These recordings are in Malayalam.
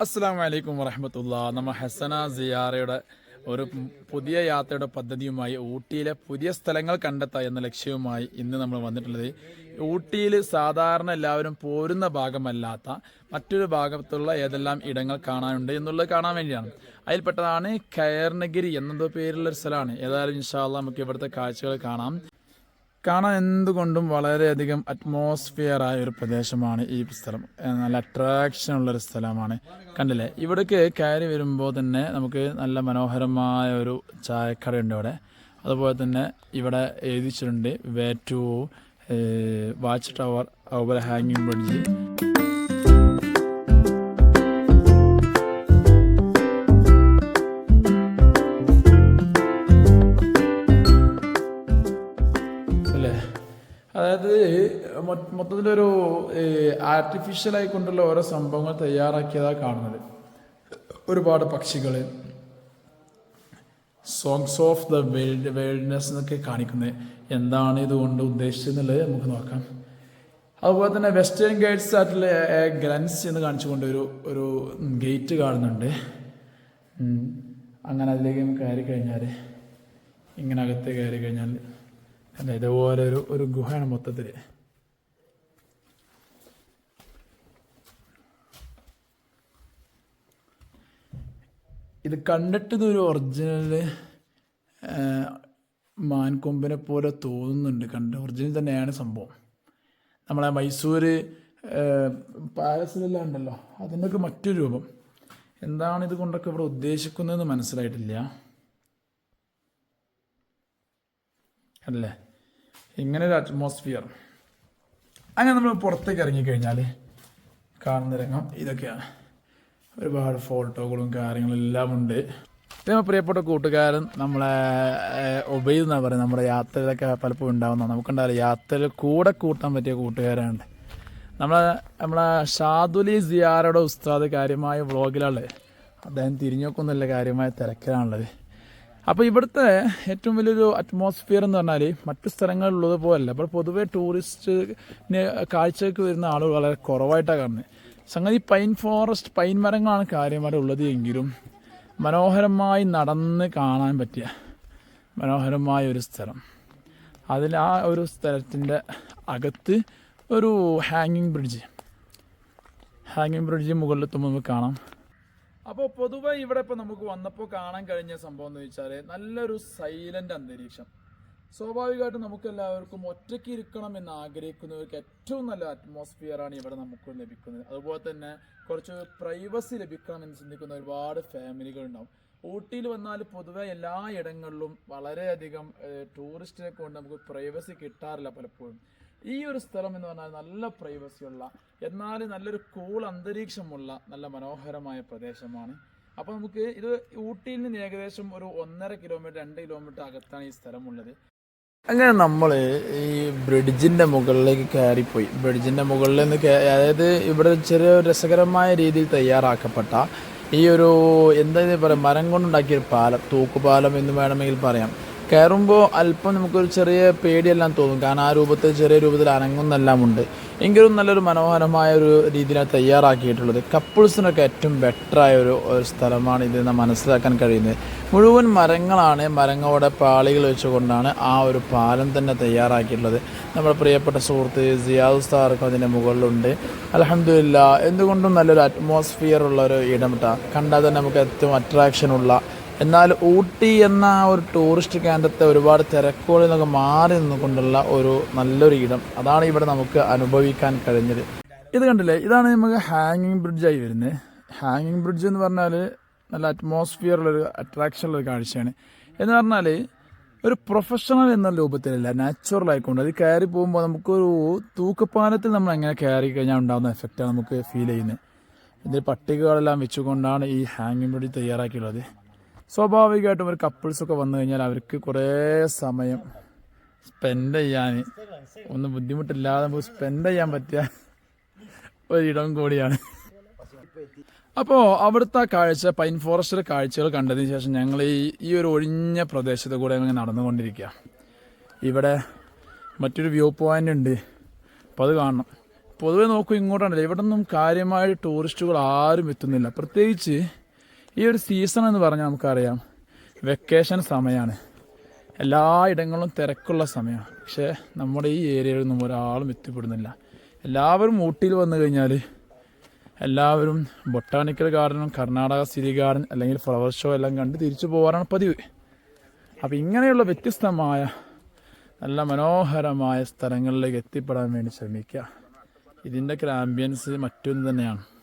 അസ്സാം വലൈക്കും വറഹമത്തുള്ള. നമ്മ ഹസന സിയാറയുടെ ഒരു പുതിയ യാത്രയുടെ പദ്ധതിയുമായി ഊട്ടിയിലെ പുതിയ സ്ഥലങ്ങൾ കണ്ടെത്തുക എന്ന ലക്ഷ്യവുമായി ഇന്ന് നമ്മൾ വന്നിട്ടുള്ളത്. ഊട്ടിയിൽ സാധാരണ എല്ലാവരും പോരുന്ന ഭാഗമല്ലാത്ത മറ്റൊരു ഭാഗത്തുള്ള ഏതെല്ലാം ഇടങ്ങൾ കാണാനുണ്ട് എന്നുള്ളത് കാണാൻ വേണ്ടിയാണ്. അതിൽപ്പെട്ടതാണ് കയർനഗിരി എന്നതോ പേരുള്ള ഒരു സ്ഥലമാണ്. ഏതായാലും ഇൻഷാല്ല നമുക്ക് ഇവിടുത്തെ കാഴ്ചകൾ കാണാം. കാണാൻ എന്തുകൊണ്ടും വളരെയധികം അറ്റ്മോസ്ഫിയർ ആയ ഒരു പ്രദേശമാണ് ഈ സ്ഥലം. നല്ല അട്രാക്ഷൻ ഉള്ളൊരു സ്ഥലമാണ്. കണ്ടില്ലേ? ഇവിടേക്ക് കയറി വരുമ്പോൾ തന്നെ നമുക്ക് നല്ല മനോഹരമായ ഒരു ചായക്കടയുണ്ട് ഇവിടെ അതുപോലെ തന്നെ ഇവിടെ എഴുതിച്ചിട്ടുണ്ട് വേ ടു വാച്ച് ടവർ അതുപോലെ ഹാങ്ങിങ് ബ്രിഡ്ജ് മൊത്തത്തിലൊരു ആർട്ടിഫിഷ്യലായി ആയിക്കൊണ്ടുള്ള ഓരോ സംഭവങ്ങൾ തയ്യാറാക്കിയതാണ് കാണുന്നത്. ഒരുപാട് പക്ഷികൾ songs of the world worldness എന്നൊക്കെ കാണിക്കുന്നത്. എന്താണ് ഇതുകൊണ്ട് ഉദ്ദേശിച്ചതെന്നുള്ളത് നമുക്ക് നോക്കാം. അതുപോലെ തന്നെ വെസ്റ്റേൺ ഗേറ്റ്സ് ആയിട്ടുള്ള ഗ്രൻസ് എന്ന് കാണിച്ചുകൊണ്ട് ഒരു ഒരു ഗേറ്റ് കാണുന്നുണ്ട്. അങ്ങനെ അതിലേക്ക് കയറി കഴിഞ്ഞാൽ ഇങ്ങനെ അകത്ത് കയറി കഴിഞ്ഞാൽ അല്ല ഇതുപോലെ ഒരു ഒരു ഗുഹയാണ് മൊത്തത്തിൽ ഇത് കണ്ടിട്ട് ഇതൊരു ഒറിജിനൽ മാൻകൊമ്പിനെ പോലെ തോന്നുന്നുണ്ട്. കണ്ട് ഒറിജിനൽ തന്നെയാണ് സംഭവം. നമ്മളെ മൈസൂർ പാലസിലെല്ലാം ഉണ്ടല്ലോ. അതിന്റെയൊക്കെ മറ്റൊരു രൂപം. എന്താണ് ഇത് കൊണ്ടൊക്കെ ഇവിടെ ഉദ്ദേശിക്കുന്നതെന്ന് മനസ്സിലായിട്ടില്ല. അല്ലേ? ഇങ്ങനെ ഒരു അറ്റ്മോസ്ഫിയർ അങ്ങനെ നമ്മൾ പുറത്തേക്ക് ഇറങ്ങിക്കഴിഞ്ഞാൽ കാണുന്ന രംഗം ഇതൊക്കെയാണ്. ഒരുപാട് ഫോട്ടോകളും കാര്യങ്ങളും എല്ലാം ഉണ്ട്. ഇത് പ്രിയപ്പെട്ട കൂട്ടുകാരൻ നമ്മളെ ഒബൈദ് എന്നാ പറയുന്നത്. നമ്മുടെ യാത്രയിലൊക്കെ പലപ്പോഴും ഉണ്ടാവുന്ന നമുക്കുണ്ടാവില്ല. യാത്രയിൽ കൂടെ കൂട്ടാൻ പറ്റിയ കൂട്ടുകാരാണ്. നമ്മളെ നമ്മളെ ഷാദുലി സിയാറയുടെ ഉസ്താദ് കാര്യമായ വ്ളോഗിലാണുള്ളത് അദ്ദേഹം തിരിഞ്ഞൊക്കൊന്നുമില്ല കാര്യമായ തിരക്കിലാണുള്ളത്. അപ്പോൾ ഇവിടുത്തെ ഏറ്റവും വലിയൊരു അറ്റ്മോസ്ഫിയർ എന്ന് പറഞ്ഞാൽ മറ്റു സ്ഥലങ്ങളിലുള്ളത് പോലല്ല. അപ്പോൾ പൊതുവേ ടൂറിസ്റ്റിന് കാഴ്ചയ്ക്ക് വരുന്ന ആളുകൾ വളരെ കുറവായിട്ടാണ് കാണുന്നത്. സംഗതി പൈൻ ഫോറസ്റ്റ് പൈൻ മരങ്ങളാണ് കാര്യമായിട്ട് ഉള്ളത് എങ്കിലും മനോഹരമായി നടന്ന് കാണാൻ പറ്റിയ മനോഹരമായ ഒരു സ്ഥലം. അതിൽ ആ ഒരു സ്ഥലത്തിന്റെ അകത്ത് ഒരു ഹാങ്ങിങ് ബ്രിഡ്ജ് ഹാങ്ങിങ് ബ്രിഡ്ജ് മുകളിലെത്തുമ്പോൾ നമുക്ക് കാണാം. അപ്പോൾ പൊതുവെ ഇവിടെ ഇപ്പോൾ നമുക്ക് വന്നപ്പോൾ കാണാൻ കഴിഞ്ഞ സംഭവം എന്ന് വെച്ചാൽ നല്ലൊരു സൈലന്റ് അന്തരീക്ഷം. സ്വാഭാവികമായിട്ടും നമുക്ക് എല്ലാവർക്കും ഒറ്റയ്ക്ക് ഇരിക്കണം എന്ന് ആഗ്രഹിക്കുന്നവർക്ക് ഏറ്റവും നല്ല അറ്റ്മോസ്ഫിയർ ആണ് ഇവിടെ നമുക്ക് ലഭിക്കുന്നത്. അതുപോലെ തന്നെ കുറച്ച് പ്രൈവസി ലഭിക്കണം എന്ന് ചിന്തിക്കുന്ന ഒരുപാട് ഫാമിലികൾ ഉണ്ടാവും ഊട്ടിയിൽ വന്നാൽ പൊതുവെ എല്ലാ ഇടങ്ങളിലും വളരെയധികം ടൂറിസ്റ്റിനെ കൊണ്ട് നമുക്ക് പ്രൈവസി കിട്ടാറില്ല പലപ്പോഴും. ഈ ഒരു സ്ഥലം എന്ന് പറഞ്ഞാൽ നല്ല പ്രൈവസിയുള്ള എന്നാൽ നല്ലൊരു കൂൾ അന്തരീക്ഷമുള്ള നല്ല മനോഹരമായ പ്രദേശമാണ്. അപ്പോൾ നമുക്ക് ഇത് ഊട്ടിയിൽ നിന്ന് ഏകദേശം ഒരു ഒന്നര കിലോമീറ്റർ രണ്ട് കിലോമീറ്റർ അകത്താണ് ഈ സ്ഥലമുള്ളത്. അങ്ങനെ നമ്മൾ ഈ ബ്രിഡ്ജിന്റെ മുകളിലേക്ക് കയറിപ്പോയി. ബ്രിഡ്ജിന്റെ മുകളിൽ നിന്ന് അതായത് ഇവിടെ ചെറിയ രസകരമായ രീതിയിൽ തയ്യാറാക്കപ്പെട്ട ഈ ഒരു എന്താ പറയുക മരം കൊണ്ടുണ്ടാക്കിയ ഒരു പാലം തൂക്കുപാലം എന്ന് വേണമെങ്കിൽ പറയാം. കയറുമ്പോൾ അല്പം നമുക്കൊരു ചെറിയ പേടിയെല്ലാം തോന്നും. കാരണം ആ രൂപത്തിൽ ചെറിയ രൂപത്തിൽ അനങ്ങുന്നെല്ലാം ഉണ്ട്. എങ്കിലും നല്ലൊരു മനോഹരമായ ഒരു രീതിയിലാണ് തയ്യാറാക്കിയിട്ടുള്ളത്. കപ്പിൾസിനൊക്കെ ഏറ്റവും ബെറ്ററായ ഒരു സ്ഥലമാണ് ഇതെന്ന് മനസ്സിലാക്കാൻ കഴിയുന്നത്. മുഴുവൻ മരങ്ങളാണ് മരങ്ങളുടെ പാളികൾ വെച്ചുകൊണ്ടാണ് ആ ഒരു പാലം തന്നെ തയ്യാറാക്കിയിട്ടുള്ളത്. നമ്മുടെ പ്രിയപ്പെട്ട സുഹൃത്ത് സിയാദ് ഉസ്താർക്ക് അതിന്റെ മുകളിലുണ്ട്. അലഹമില്ല എന്തുകൊണ്ടും നല്ലൊരു അറ്റ്മോസ്ഫിയർ ഉള്ള ഒരു ഇടം കണ്ടാൽ തന്നെ നമുക്ക് ഏറ്റവും അട്രാക്ഷനുള്ള എന്നാൽ ഊട്ടി എന്ന ഒരു ടൂറിസ്റ്റ് കേന്ദ്രത്തെ ഒരുപാട് തിരക്കുകളിൽ നിന്നൊക്കെ മാറി നിന്നുകൊണ്ടുള്ള ഒരു നല്ലൊരു ഇടം. അതാണ് ഇവിടെ നമുക്ക് അനുഭവിക്കാൻ കഴിഞ്ഞത്. ഇത് കണ്ടില്ലേ? ഇതാണ് നമുക്ക് ഹാങ്ങിങ് ബ്രിഡ്ജായി വരുന്നത്. ഹാങ്ങിങ് ബ്രിഡ്ജ് എന്ന് പറഞ്ഞാൽ നല്ല ഉള്ള ഒരു കാഴ്ചയാണ്. എന്ന് പറഞ്ഞാൽ ഒരു പ്രൊഫഷണൽ എന്ന രൂപത്തിലല്ല നാച്ചുറൽ ആയിക്കൊണ്ട്. അത് കയറി പോകുമ്പോൾ നമുക്കൊരു തൂക്കപ്പാലത്തിൽ നമ്മൾ എങ്ങനെ കയറി കഴിഞ്ഞാൽ ഉണ്ടാകുന്ന എഫക്റ്റാണ് നമുക്ക് ഫീൽ ചെയ്യുന്നത്. ഇതിൽ പട്ടികകളെല്ലാം വെച്ചുകൊണ്ടാണ് ഈ ഹാങ്ങിങ് ബ്രിഡ്ജ് തയ്യാറാക്കിയുള്ളത്. സ്വാഭാവികമായിട്ടും ഒരു കപ്പിൾസൊക്കെ വന്നു കഴിഞ്ഞാൽ അവർക്ക് കുറേ സമയം സ്പെൻഡ് ചെയ്യാൻ ഒന്നും ബുദ്ധിമുട്ടില്ലാതെ നമുക്ക് സ്പെൻഡ് ചെയ്യാൻ പറ്റിയ ഒരിടം കൂടിയാണ്. അപ്പോൾ അവിടുത്തെ കാഴ്ച പൈൻ ഫോറസ്റ്റിലെ കാഴ്ചകൾ കണ്ടതിന് ശേഷം ഞങ്ങൾ ഈ ഈ ഒരു ഒഴിഞ്ഞ പ്രദേശത്ത് കൂടെ ഇങ്ങനെ നടന്നുകൊണ്ടിരിക്കുക. ഇവിടെ മറ്റൊരു വ്യൂ പോയിന്റ് ഉണ്ട്. അപ്പോൾ അത് കാണണം. പൊതുവെ നോക്കും ഇങ്ങോട്ടാണല്ലോ. ഇവിടെ നിന്നും കാര്യമായ ടൂറിസ്റ്റുകൾ ആരും എത്തുന്നില്ല. പ്രത്യേകിച്ച് ഈ ഒരു സീസൺ എന്ന് പറഞ്ഞാൽ നമുക്കറിയാം. വെക്കേഷൻ സമയമാണ് എല്ലാ ഇടങ്ങളിലും തിരക്കുള്ള സമയമാണ് പക്ഷേ നമ്മുടെ ഈ ഏരിയയിലൊന്നും ഒരാളും എത്തിപ്പെടുന്നില്ല. എല്ലാവരും ഊട്ടിയിൽ വന്നു കഴിഞ്ഞാൽ എല്ലാവരും ബൊട്ടാണിക്കൽ ഗാർഡനും കർണാടക സിറ്റി ഗാർഡൻ അല്ലെങ്കിൽ ഫ്ലവർ ഷോ എല്ലാം കണ്ട് തിരിച്ചു പോകാറാണ് പതിവ്. അപ്പോൾ ഇങ്ങനെയുള്ള വ്യത്യസ്തമായ നല്ല മനോഹരമായ സ്ഥലങ്ങളിലേക്ക് എത്തിപ്പെടാൻ വേണ്ടി ശ്രമിക്കുക. ഇതിന്റെയൊക്കെ ആംബിയൻസ് മറ്റൊന്ന് തന്നെയാണ്.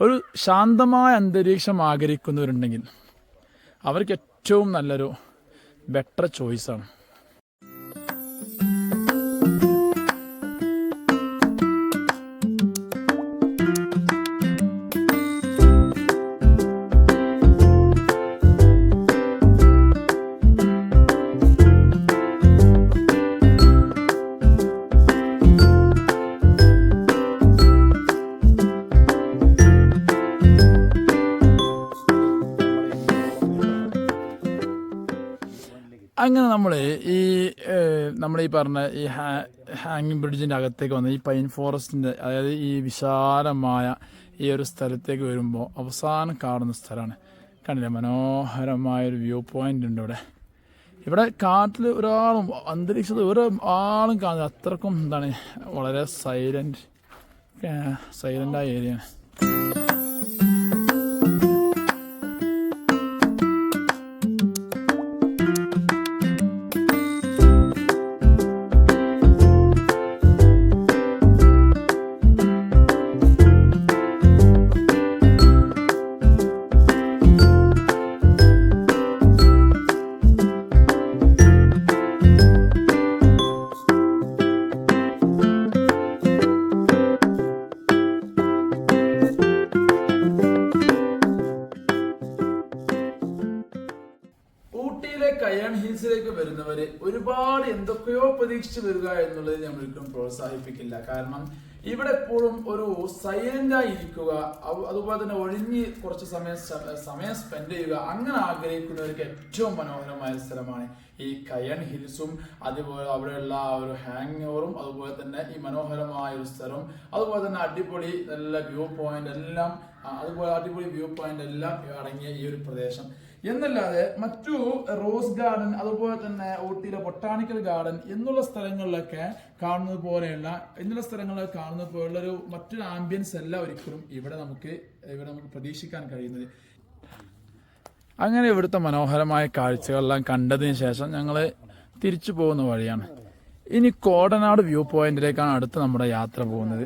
ഒരു ശാന്തമായ അന്തരീക്ഷം ആഗ്രഹിക്കുന്നവരുണ്ടെങ്കിൽ അവർക്ക് ഏറ്റവും നല്ലൊരു ബെറ്റർ ചോയ്സാണ് അങ്ങനെ നമ്മൾ ഈ നമ്മൾ ഈ പറഞ്ഞ ഈ ഹാങ്ങിങ് ബ്രിഡ്ജിന്റെ അകത്തേക്ക് വന്ന് ഈ പൈൻ ഫോറസ്റ്റിന്റെ അതായത് ഈ വിശാലമായ ഈ ഒരു സ്ഥലത്തേക്ക് വരുമ്പോൾ അവസാനം കാണുന്ന സ്ഥലമാണ്. കണ്ടില്ലേ? മനോഹരമായൊരു വ്യൂ പോയിന്റ് ഉണ്ട് ഇവിടെ. ഇവിടെ കാട്ടിൽ ഒരാളും അന്തരീക്ഷത്തിൽ ഒരു ആളും കാണുന്നത് അത്രക്കും എന്താണ് വളരെ സൈലന്റ് സൈലന്റായ ഏരിയയാണ്. വരുന്നവര് ഒരുപാട് എന്തൊക്കെയോ പ്രതീക്ഷിച്ചു വരിക എന്നുള്ളത് ഞാൻ ഒരിക്കലും പ്രോത്സാഹിപ്പിക്കില്ല. കാരണം ഇവിടെ എപ്പോഴും ഒരു സൈലന്റ് ആയി ഇരിക്കുക അതുപോലെ തന്നെ ഒഴിഞ്ഞ് കുറച്ച് സമയം സമയം സ്പെൻഡ് ചെയ്യുക അങ്ങനെ ആഗ്രഹിക്കുന്നവർക്ക് ഏറ്റവും മനോഹരമായ സ്ഥലമാണ് ഈ കയൺ ഹിൽസും അതുപോലെ അവിടെയുള്ള ആ ഒരു ഹാങ് ഓവറും അതുപോലെ തന്നെ ഈ മനോഹരമായ ഒരു സ്ഥലം അതുപോലെ തന്നെ അടിപൊളി നല്ല വ്യൂ പോയിന്റ് എല്ലാം അതുപോലെ അടിപൊളി വ്യൂ പോയിന്റ് എല്ലാം അടങ്ങിയ ഈ ഒരു പ്രദേശം. എന്നല്ലാതെ മറ്റു റോസ് ഗാർഡൻ അതുപോലെ തന്നെ ഊട്ടിയിലെ ബൊട്ടാണിക്കൽ ഗാർഡൻ എന്നുള്ള സ്ഥലങ്ങളിലൊക്കെ കാണുന്നത് പോലെയുള്ള എന്നുള്ള സ്ഥലങ്ങളിലൊക്കെ കാണുന്നത് പോലെയുള്ള ഒരു മറ്റൊരു ആംബിയൻസ് അല്ല ഒരിക്കലും ഇവിടെ നമുക്ക് ഇവിടെ നമുക്ക് പ്രതീക്ഷിക്കാൻ കഴിയുന്നത്. അങ്ങനെ ഇവിടുത്തെ മനോഹരമായ കാഴ്ചകളെല്ലാം കണ്ടതിന് ശേഷം ഞങ്ങൾ തിരിച്ചു പോകുന്ന വഴിയാണ്. ഇനി കോടനാട് വ്യൂ പോയിന്റിലേക്കാണ് അടുത്ത് നമ്മുടെ യാത്ര പോകുന്നത്.